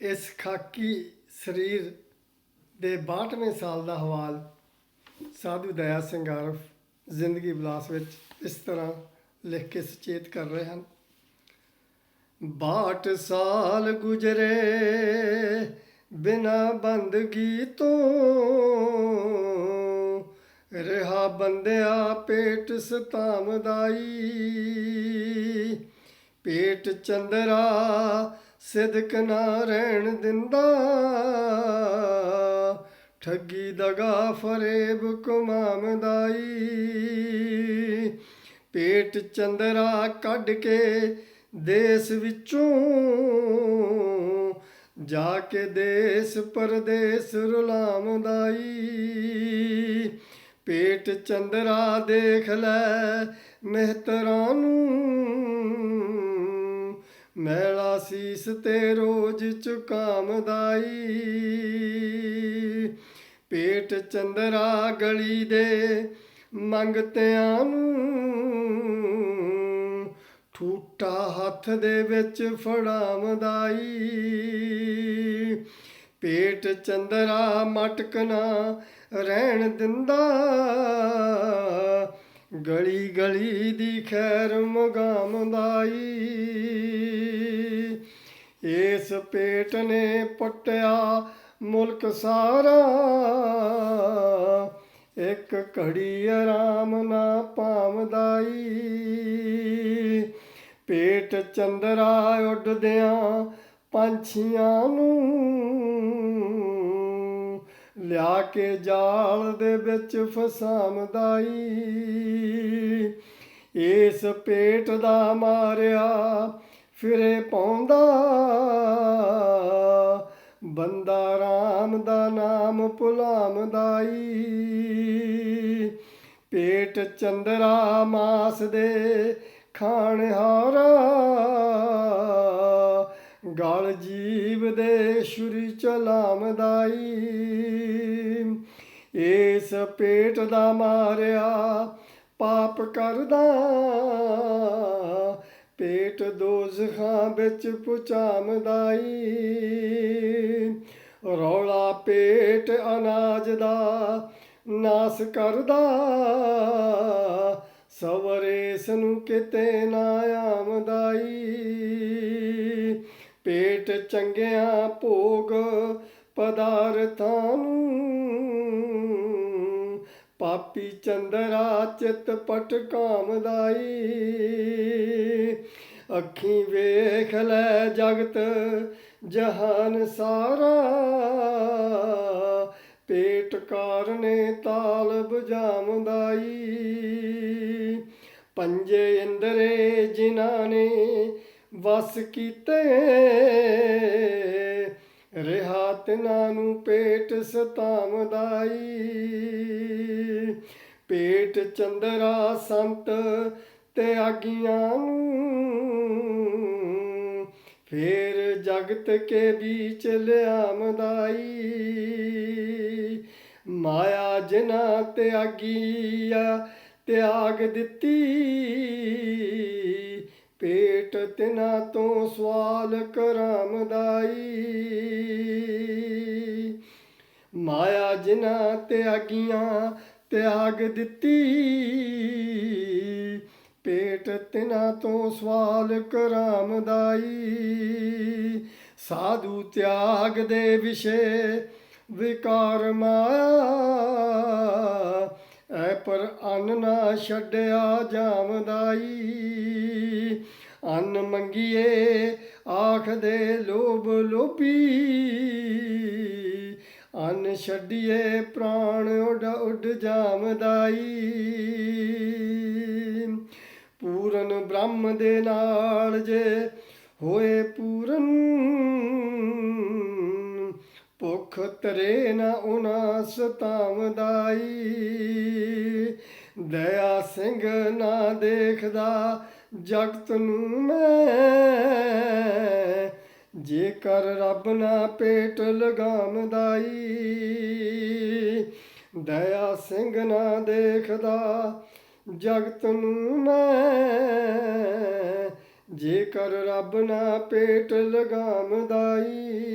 ਇਸ ਖਾਕੀ ਸਰੀਰ ਦੇ 62ਵੇਂ ਸਾਲ ਦਾ ਹਵਾਲ ਸਾਧੂ ਦਇਆ ਸਿੰਘ ਆਰਫ ਜ਼ਿੰਦਗੀ ਵਿਲਾਸ ਵਿੱਚ ਇਸ ਤਰ੍ਹਾਂ ਲਿਖ ਕੇ ਸੁਚੇਤ ਕਰ ਰਹੇ ਹਨ। 62 ਸਾਲ ਗੁਜ਼ਰੇ ਬਿਨਾ ਬੰਦਗੀ ਤੋਂ ਰਹਾ ਬੰਦਿਆ ਪੇਟ ਸਤਾਮਦਾਈ, ਪੇਟ ਚੰਦਰਾ ਸਿਦਕ ਨਾ ਰਹਿਣ ਦਿੰਦਾ। ਠੱਗੀ ਦਗਾ ਫਰੇਬ ਕੁਮਾਮਦਾਈ। ਪੇਟ ਚੰਦਰਾ ਕੱਢ ਕੇ ਦੇਸ ਵਿੱਚੋਂ ਜਾ ਕੇ ਦੇਸ ਪਰਦੇਸ ਰੁਲਾਮਦਾਈ। ਪੇਟ ਚੰਦਰਾ ਦੇਖ ਲੈ ਮਹਿਤਰਾਂ ਨੂੰ। ਮੈਲਾ ਸੀਸ ਤੇ ਰੋਜ ਚੁਕਾਮਦਾਈ ਪੇਟ ਚੰਦਰਾ ਗਲੀ ਦੇ ਮੰਗਤਿਆਂ ਨੂੰ ਠੂਟਾ ਹੱਥ ਦੇ ਵਿੱਚ ਫੜਾਮਦਾਈ। ਪੇਟ ਚੰਦਰਾ ਮਟਕਣਾ ਰਹਿਣ ਦਿੰਦਾ ਗਲੀ ਗਲੀ ਦੀ ਖੈਰ ਮਗਾਮਦਾਈ ਇਸ ਪੇਟ ਨੇ ਪਟਿਆ ਮੁਲਕ ਸਾਰਾ। ਇੱਕ ਘੜੀ ਆਰਾਮ ਨਾ ਪਾਵਦਾਈ ਪੇਟ ਚੰਦਰਾ ਉੱਡਦਿਆਂ ਪੰਛੀਆਂ ਨੂੰ ਲਿਆ ਕੇ ਜਾਲ ਦੇ ਵਿੱਚ ਫਸਾਮਦਾਈ। ਇਸ ਪੇਟ ਦਾ ਮਾਰਿਆ ਫਿਰੇ ਪਾਉਂਦਾ। ਬੰਦਾ ਰਾਮ ਦਾ ਨਾਮ ਭੁਲਾਮਦਾਈ। ਪੇਟ ਚੰਦਰਾ ਮਾਸ ਦੇ ਖਾਣਹਾਰਾ। ਗਲ ਜੀਵ ਦੇ ਸ਼ੁਰੀ ਚਲਾਮਦਾਈ। ਇਸ ਪੇਟ ਦਾ ਮਾਰਿਆ ਪਾਪ ਕਰਦਾ। ਪੇਟ ਦੋਜ਼ਖਾਂ ਵਿੱਚ ਪੁਚਾਮਦਾਈ। ਰੌਲਾ ਪੇਟ ਅਨਾਜ ਦਾ ਨਾਸ ਕਰਦਾ। ਸਵਰੇ ਇਸ ਨੂੰ ਕਿਤੇ ਨਾ ਆਮਦਾਈ। ਪੇਟ ਚੰਗਿਆਂ ਭੋਗ ਪਦਾਰਥਾਂ ਨੂੰ। ਪਾਪੀ ਚੰਦਰਾ ਚਿਤ ਪਟ ਕਾਮਦਾਈ। ਅੱਖੀਂ ਵੇਖ ਲੈ ਜਗਤ ਜਹਾਨ ਸਾਰਾ। ਪੇਟ ਕਾਰਨੇ ਤਾਲ ਬੁਝਾਮਦਾਈ ਪੰਜੇ ਇੰਦਰੇ ਜਿਨ੍ਹਾਂ ਨੇ ਵਸ ਕੀਤੇ। ਰਿਹਾ ਤਿਨਾਂ ਨੂੰ ਪੇਟ ਸਤਾਮਦਾਈ ਪੇਟ ਚੰਦਰਾ ਸੰਤ ਤੇ ਆਗੀਆਂ ਨੂੰ। ਫੇਰ ਜਗਤ ਕੇ ਵਿੱਚ ਲਿਆਮਦਾਈ ਮਾਇਆ ਜਿਨਾ ਤਿਆਗੀਆ ਤਿਆਗ ਦਿੱਤੀ। ਪੇਟ ਤਿਨਾ ਤੋਂ ਸਵਾਲ ਕਰਾਮਦਾਈ ਮਾਇਆ ਜਿਨਾ ਤਿਆਗੀਆਂ ਤਿਆਗ ਦਿੱਤੀ, ਪੇਟ ਤਿਨਾ ਤੋਂ ਸਵਾਲ ਕਰਾਮਦਾਈ ਸਾਧੂ ਤਿਆਗ ਦੇ ਵਿਸ਼ੇ ਵਿਕਾਰ ਮਾਇਆ, ਐ ਪਰ ਅੰਨ ਨਾ ਛੱਡਿਆ ਜਾਮਦਾਈ ਅੰਨ ਮੰਗੀਏ ਆਖਦੇ ਲੋਭ ਲੋਭੀ। ਅੰਨ ਛੱਡੀਏ, ਪ੍ਰਾਣ ਉਡ ਉੱਡ ਜਾਮਦਾਈ ਪੂਰਨ ਬ੍ਰਹਮ ਦੇ ਨਾਲ ਜੇ ਹੋਏ ਪੂਰਨ, ਭੁੱਖ ਤਰੇ ਨਾ ਉਨਾ ਸਤਾਵਦਾਈ। ਦਇਆ ਸਿੰਘ ਨਾ ਦੇਖਦਾ ਜਗਤ ਨੂੰ ਮੈਂ। ਜੇਕਰ ਰੱਬ ਨਾ ਪੇਟ ਲਗਾਮਦਾਈ ਦਇਆ ਸਿੰਘ ਨਾ ਦੇਖਦਾ, ਜਗਤ ਨੂੰ ਮੈਂ। ਜੇਕਰ ਰੱਬ ਨਾ ਪੇਟ ਲਗਾਮਦਾਈ